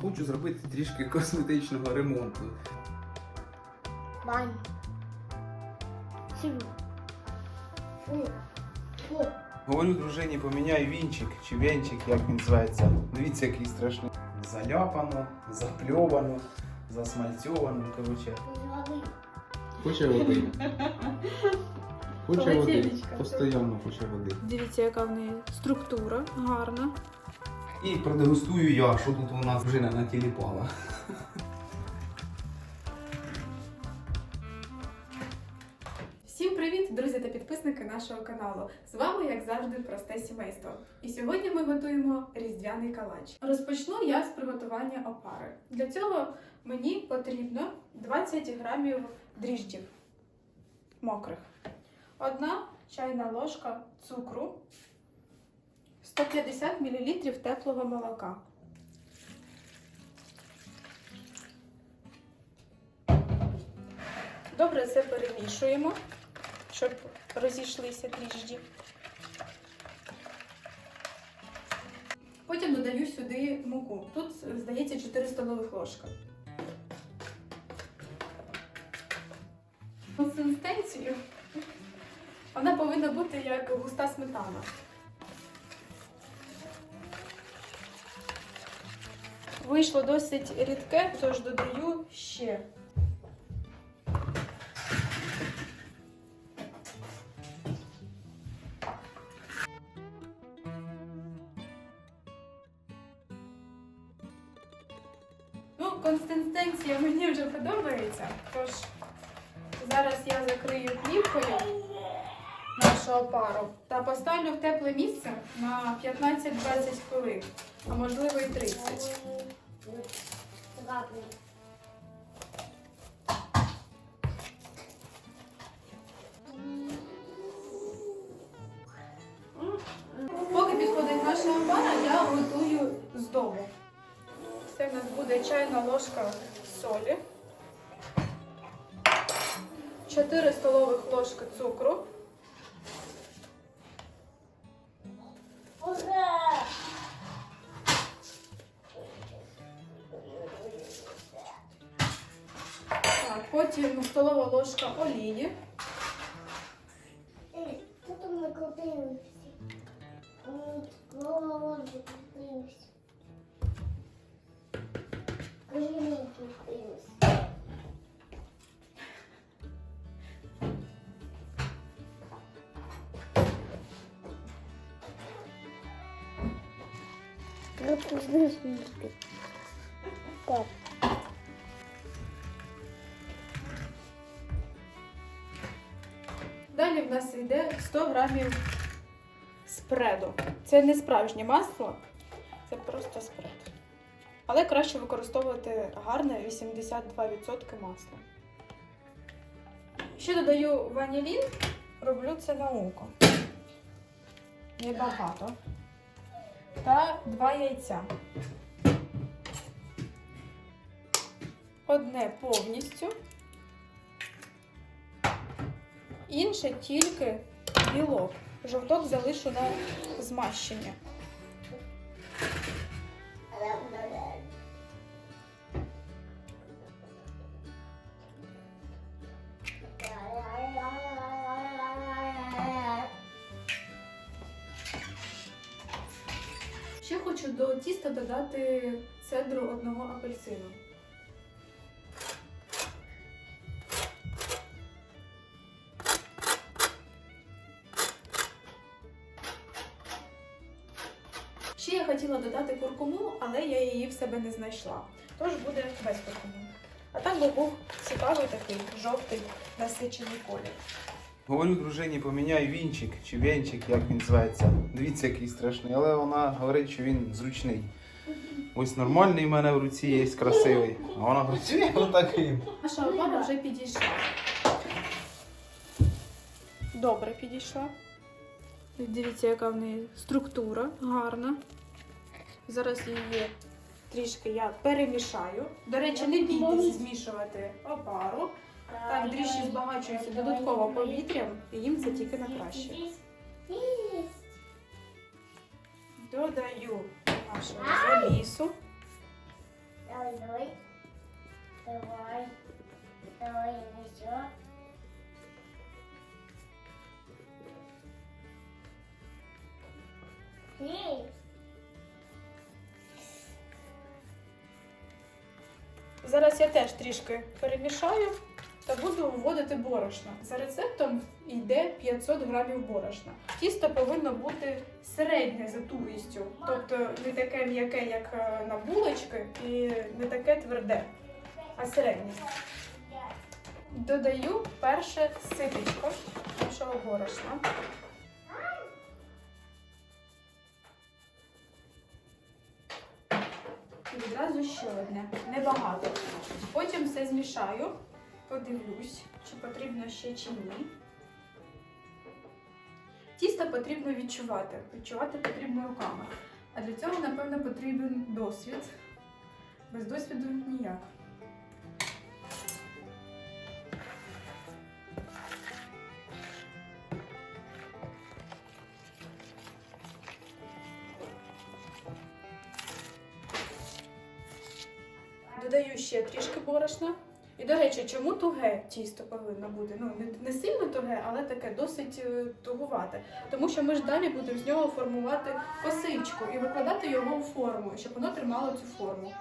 хочу зробити трішки косметичного ремонту. Фу. Говорю дружині, поміняй вінчик чи венчик, як він зветься. Дивіться, який страшний. Заляпано, запльовано, засмальцьовано, коротше. Хоче води. Хоче води. Постійно хоче води. Дивіться, яка в неї структура гарна. І продегустую я, що тут у нас дружина натіліпала. Всім привіт, друзі та підписники нашого каналу. З вами, як завжди, просте сімейство. І сьогодні ми готуємо різдвяний калач. Розпочну я з приготування опари. Для цього мені потрібно 20 грамів дріжджів мокрих, одна чайна ложка цукру, 150 мл теплого молока. Добре це перемішуємо, щоб розійшлися дріжджі. Потім додаю сюди муку. Тут, здається, 4 столових ложка. Консистенцію вона повинна бути як густа сметана. Вийшло досить рідке, тож додаю ще Ну, консистенція мені вже подобається. Тож зараз я закрию плівкою нашу опару та поставлю в тепле місце на 15-20 хвилин, а можливо і 30. Поки підходить наша опара, я готую здобу. Це в нас буде чайна ложка солі, 4 столових ложки цукру, ложка олії. Ей, хто там накрутився? М, йде 100 грамів спреду. Це не справжнє масло, це просто спред. Але краще використовувати гарне 82% масла. Ще додаю ванілін, роблю це на око. Небагато. Та два яйця. Одне повністю. Інше тільки білок. Жовток залишу на змащення. Ще хочу до тіста додати цедру одного апельсину. Хотіла додати куркуму, але я її в себе не знайшла. Тож буде без куркуми. А там би був цікавий такий жовтий насичений колір. Говорю дружині, поміняй вінчик чи венчик, як він зветься. Дивіться, який страшний, але вона говорить, що він зручний. Ось нормальний в мене в руці є красивий, а вона працює отаким. Наша опара вже підійшла. Добре підійшла. Дивіться, яка в неї структура гарна. Зараз її трішки я перемішаю. До речі, не бійтесь змішувати опару. Так, дріжджі збагачуються додатково повітрям, і їм це тільки на краще. Додаю нашого замісу. Давай, давай. Давай. Давай еще. Эй, Зараз я теж трішки перемішаю та буду вводити борошно. За рецептом йде 500 грамів борошна. Тісто повинно бути середнє за тугістю, тобто не таке м'яке, як е, на булочки, і не таке тверде, а середнє. Додаю перше ситечко нашого борошна. І відразу ще одне, небагато. Потім все змішаю, подивлюсь, чи потрібно ще чи ні. Тісто потрібно відчувати. Відчувати потрібно руками. А для цього, напевно, потрібен досвід. Без досвіду ніяк. Борошна. І, до речі, чому туге тісто повинно бути? Ну, не, сильно туге, але таке досить е, тугувате. Тому що ми ж далі будемо з нього формувати косичку і викладати його у форму, щоб воно тримало цю форму.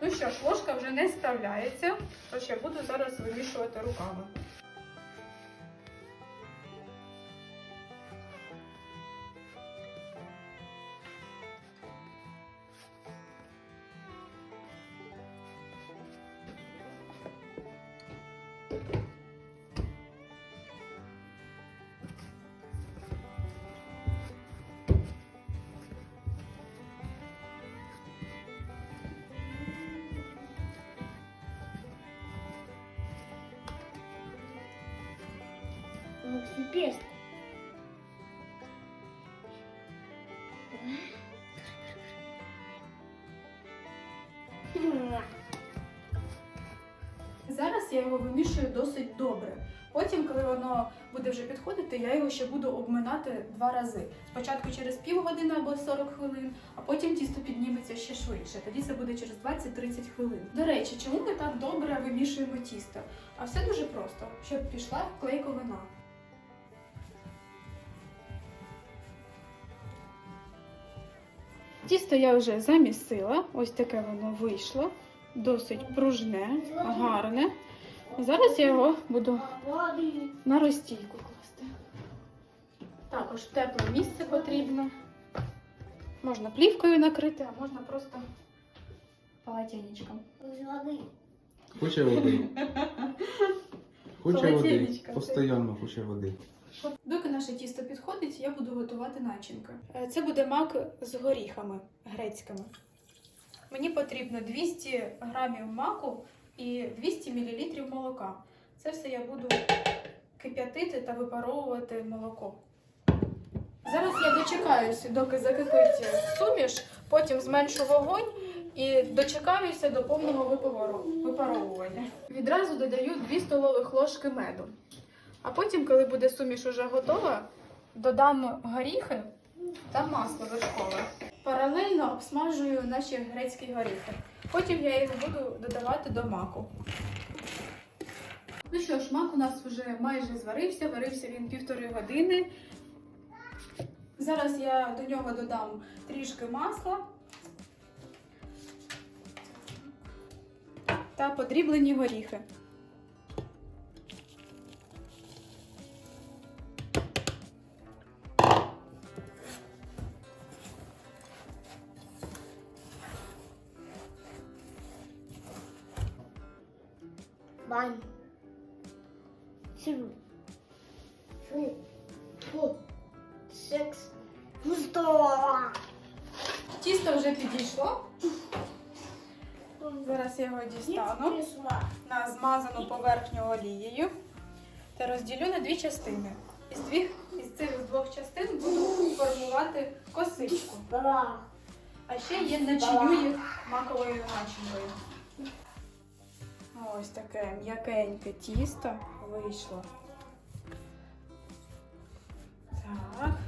Ну що ж, вже не справляється, тож я буду зараз вимішувати руками. Теперь. Зараз я його вимішую досить добре. Потім, коли воно буде вже підходити, я його ще буду обминати два рази. Спочатку через півгодини або 40 хвилин, а потім тісто підніметься ще швидше. Тоді це буде через 20-30 хвилин. До речі, чому ми так добре вимішуємо тісто? А все дуже просто, щоб пішла клейковина. Тісто я вже замісила, ось таке воно вийшло. Досить пружне, гарне. Зараз я його буду на розстійку класти. Також тепле місце потрібно. Можна плівкою накрити, а можна просто полотенечком. Хоче води. Хоче води. Постійно хоче води. Доки наше тісто підходить, я буду готувати начинку. Е, Це буде мак з горіхами грецькими. Мені потрібно 200 грамів маку і 200 мл молока. Це все я буду кип'ятити та випаровувати молоко. Зараз я дочекаюся, доки закипить суміш, потім зменшу вогонь і дочекаюся до повного випаровування. Відразу додаю 2 столових ложки меду. А потім, коли буде суміш уже готова, додам горіхи та масло вершкове. Паралельно обсмажую наші грецькі горіхи. Потім я їх буду додавати до маку. Ну що ж, мак у нас вже майже зварився, варився він півтори години. Зараз я до нього додам трішки масла та подріблені горіхи. Бань. Сю. Фу. Фу. Секс. Ну? Тісто вже підійшло. Зараз я його дістану на змазану поверхню олією та розділю на дві частини. Із, двох, із цих двох частин буду формувати косичку. А ще є начиню їх маковою начинкою. Ось таке м'якеньке тісто вийшло. Так.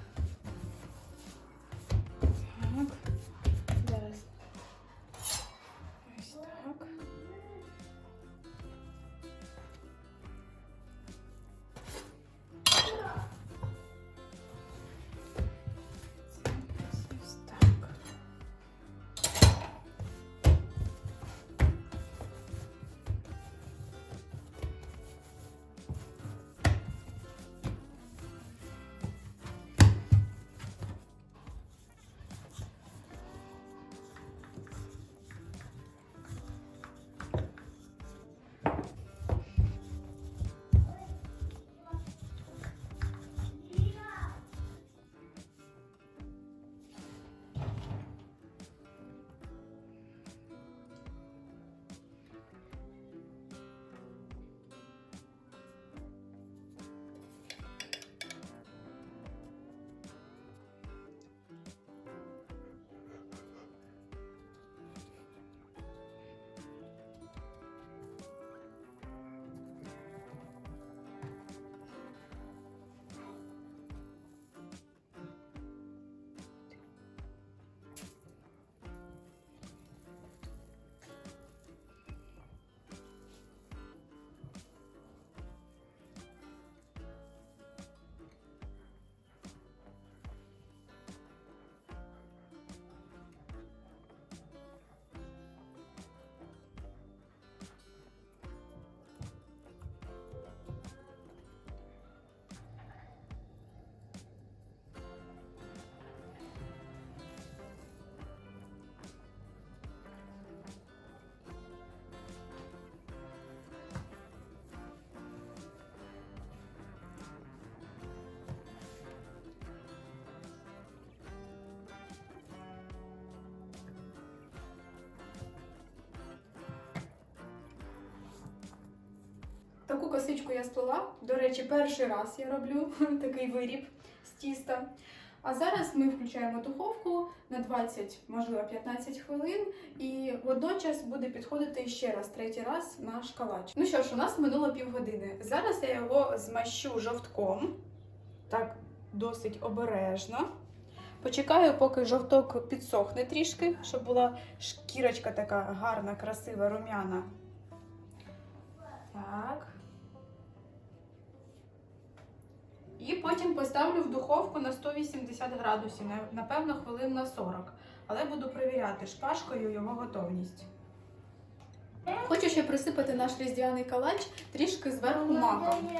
Таку косичку я сплела. До речі, перший раз я роблю такий виріб з тіста. А зараз ми включаємо духовку на 20, можливо, 15 хвилин, і водночас буде підходити ще раз, третій раз наш калач. Ну що ж, у нас минуло півгодини. Зараз я його змащу жовтком. Так, досить обережно. Почекаю, поки жовток підсохне трішки, щоб була шкірочка така гарна, красива, рум'яна. Так. І потім поставлю в духовку на 180 градусів, напевно, хвилин на 40. Але буду перевіряти шпажкою його готовність. Хочу ще присипати наш різдвяний калач трішки зверху маком.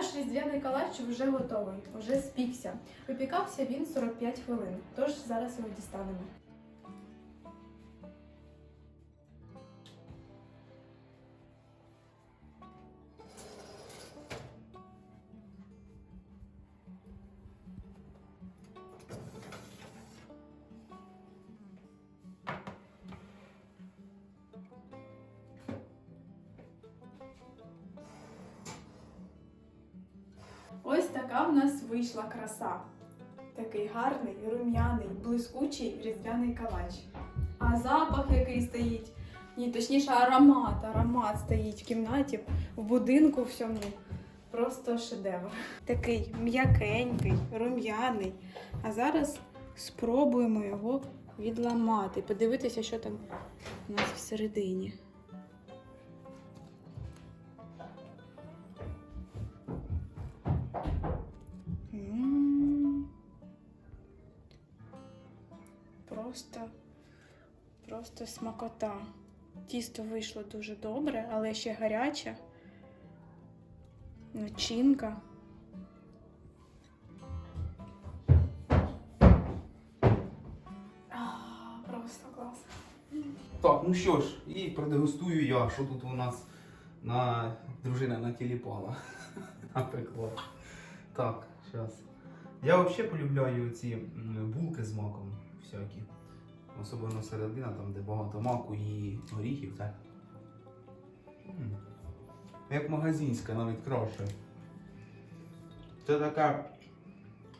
Наш різдвяний калач вже готовий, вже спікся. Випікався він 45 хвилин, тож зараз його дістанемо. Вийшла краса. Такий гарний, рум'яний, блискучий різдвяний калач. А запах, який стоїть, ні, точніше, аромат, аромат стоїть в кімнаті, в будинку всьому. Просто шедевр. Такий м'якенький, рум'яний. А зараз спробуємо його відламати, подивитися, що там у нас всередині. Просто, просто смакота. Тісто вийшло дуже добре, але ще гаряче. Начинка. Просто клас. Так, ну що ж, і продегустую я, що тут у нас на дружина натіліпала. Напекла. Так, зараз. Я взагалі полюбляю ці булки з маком всякі. Особливо середина, там, де багато маку і горіхів, так. М. Як магазинська, навіть краще. Це така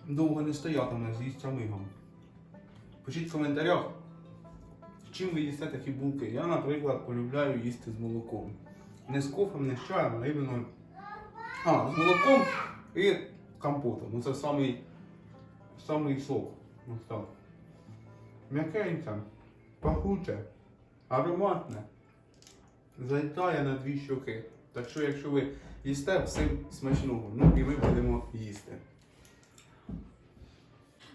довго не стоятиме, з'їсться мигом. Пишіть в коментарях, чим ви їсте такі булки? Я, наприклад, полюбляю їсти з молоком. Не з кофем, не з чаєм, а іменно. А, з молоком і компотом. Це самий, самий сок. Ось так. М'якеньке, пахуче, ароматне. Зайтає на дві щоки. Так що, якщо ви їсте, всім смачного. Ну і ми будемо їсти.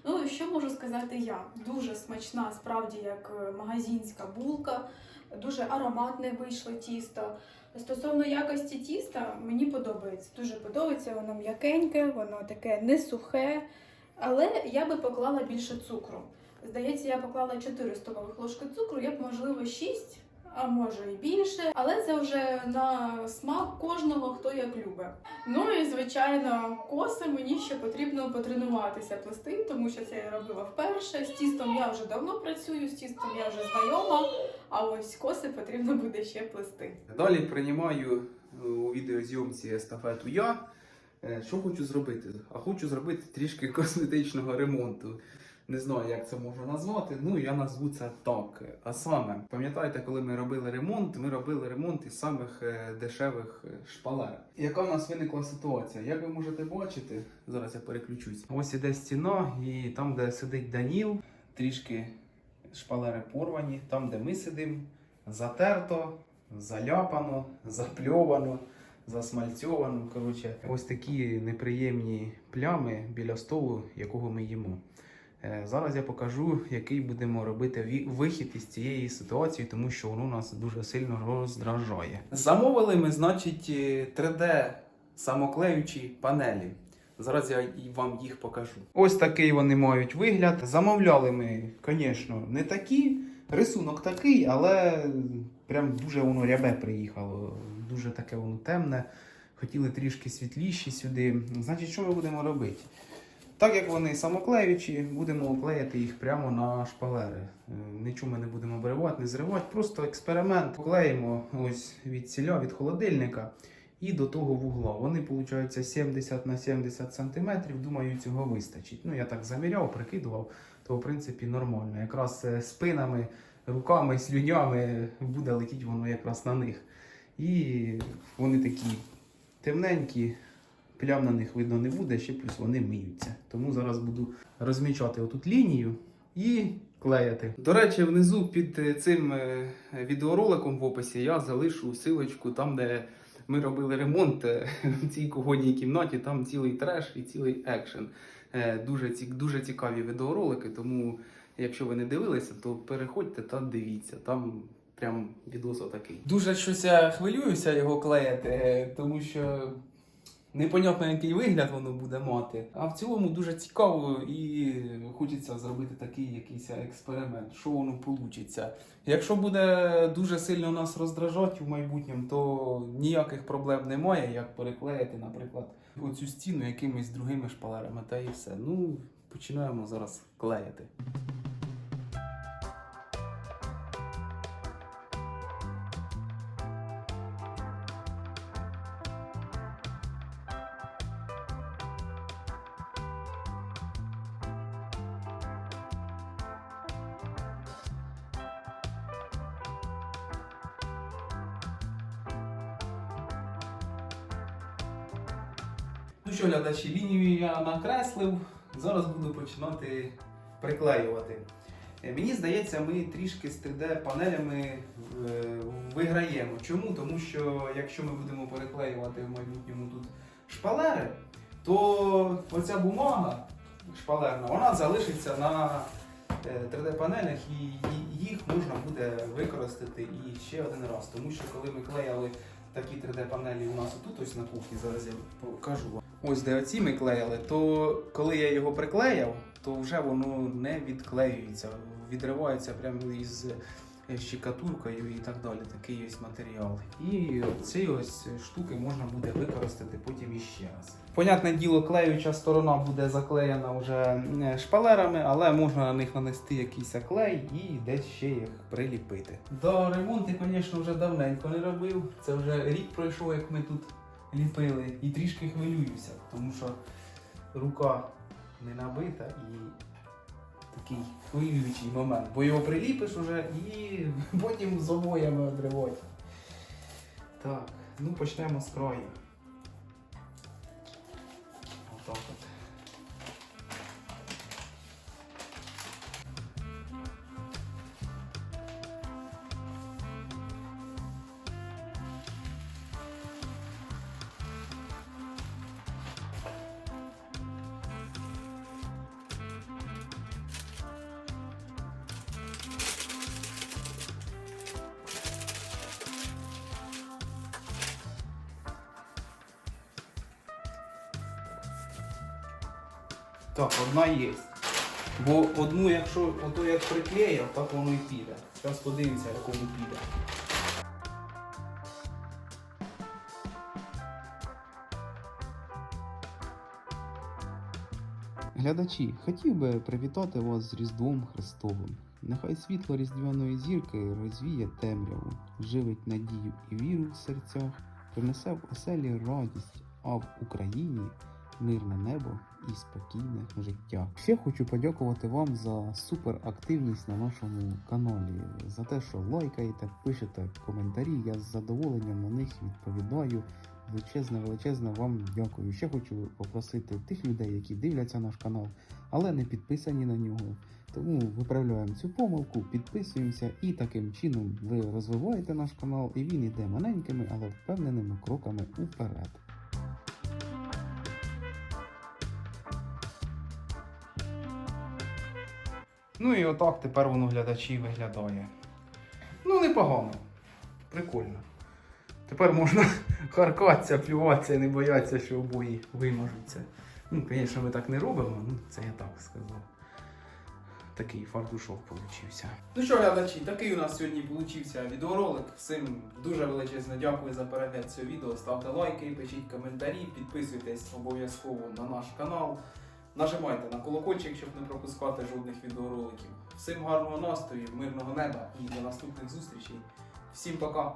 Ну що можу сказати я? Дуже смачна, справді як е, магазинська булка, дуже ароматне вийшло тісто. Стосовно якості тіста, мені подобається. Дуже подобається, воно м'якеньке, воно таке не сухе. Але я би поклала більше цукру. Здається, я поклала 4 столових ложки цукру, я б, можливо, 6, а може і більше. Але це вже на смак кожного, хто як любить. Ну і звичайно, коси мені ще потрібно потренуватися плести, тому що це я робила вперше. З тістом я вже давно працюю, з тістом я вже знайома, а ось коси потрібно буде ще плести. Далі приймаю е, у відеозйомці естафету я. Е, Що хочу зробити? А хочу зробити трішки косметичного ремонту. Не знаю, як це можна назвати. Ну я назву це так. А саме, пам'ятаєте, коли ми робили ремонт, ми робили ремонт із самих е, дешевих е, шпалер. Яка в нас виникла ситуація? Як ви можете бачити, зараз я переключусь. Ось іде стіна, і там, де сидить Даніл, трішки шпалери порвані. Там, де ми сидимо, затерто, заляпано, запльовано, засмальцьовано. Коротше, ось такі неприємні плями біля столу, якого ми їмо. Е, Зараз я покажу, який будемо робити вихід із цієї ситуації, тому що воно нас дуже сильно роздражає. Замовили ми, значить, 3D самоклеючі панелі. Зараз я і вам їх покажу. Ось такий вони мають вигляд. Замовляли ми, звісно, не такі. Рисунок такий, але прям дуже воно рябе приїхало. Дуже таке воно темне. Хотіли трішки світліші сюди. Значить, що ми будемо робити? Так як вони самоклеючі, будемо клеїти їх прямо на шпалери. Е, Нічого ми не будемо обривати, не зривати, просто експеримент. Клеїмо ось від сіля, від холодильника і до того вугла. Вони, виходить, 70 на 70 см. Думаю, цього вистачить. Ну, я так заміряв, прикидував, то в принципі нормально. Якраз е, спинами, руками, слюнями буде летіти воно якраз на них. І вони такі темненькі, плям на них видно не буде, ще плюс вони миються. Тому зараз буду розмічати отут лінію і клеяти. До речі, внизу під е, цим е, відеороликом в описі я залишу силочку там, де ми робили ремонт е, в цій кухонній кімнаті. Там цілий треш і цілий екшен. Дуже, дуже цікаві відеоролики, тому якщо ви не дивилися, то переходьте та дивіться. Там прям відос отакий. Дуже щось я хвилююся його клеїти, е, тому що непонятно, який вигляд воно буде мати. А в цілому дуже цікаво і хочеться зробити такий якийсь експеримент, що воно вийде. Якщо буде дуже сильно нас роздражати в майбутньому, то ніяких проблем немає, як переклеїти, наприклад, оцю стіну якимись другими шпалерами, та і все. Ну, починаємо зараз клеїти. Накреслив. Зараз буду починати приклеювати. Е, Мені здається, ми трішки з 3D-панелями е, виграємо. Чому? Тому що якщо ми будемо переклеювати в майбутньому тут шпалери, то оця бумага шпалерна, вона залишиться на е, 3D-панелях і їх можна буде використати і ще один раз. Тому що коли ми клеїли такі 3D-панелі у нас тут ось на кухні, зараз я покажу вам. Ось де оці ми клеїли, то коли я його приклеяв, то вже воно не відклеюється, відривається прямо із е, щикатуркою і так далі. Такий ось матеріал. І ці ось штуки можна буде використати потім іще раз. Понятне діло, клеюча сторона буде заклеєна вже е, шпалерами, але можна на них нанести якийсь клей і десь ще їх приліпити. До ремонту, звісно, вже давненько не робив. Це вже рік пройшов, як ми тут ліпили, і трішки хвилююся, тому що рука не набита і такий хвилюючий момент. Бо його приліпиш уже і потім з обоями одривати. Так, ну почнемо з краю. Так, одна є. Бо одну, якщо ото як приклеїв, так воно і піде. Зараз подивимося, як воно піде. Глядачі, хотів би привітати вас з Різдвом Христовим. Нехай світло різдвяної зірки розвіє темряву, живить надію і віру в серцях, принесе в оселі радість, а в Україні мирне небо і спокійне життя. Ще хочу подякувати вам за суперактивність на нашому каналі, за те, що лайкаєте, пишете коментарі. Я з задоволенням на них відповідаю. Величезне, величезне вам дякую. Ще хочу попросити тих людей, які дивляться наш канал, але не підписані на нього. Тому виправляємо цю помилку, підписуємося і таким чином ви розвиваєте наш канал, і він іде маленькими, але впевненими кроками уперед. Ну і отак тепер воно глядачі виглядає. Ну, непогано. Прикольно. Тепер можна харкатися, плюватися і не боятися, що обої вимажуться. Ну, звісно, ми так не робимо, ну це я так сказав. Такий фартушок получився. Ну що, глядачі, такий у нас сьогодні получився відеоролик. Всім дуже величезно дякую за перегляд цього відео. Ставте лайки, пишіть коментарі, підписуйтесь обов'язково на наш канал. Нажимайте на колокольчик, щоб не пропускати жодних відеороликів. Всім гарного настрою, мирного неба і до наступних зустрічей. Всім пока!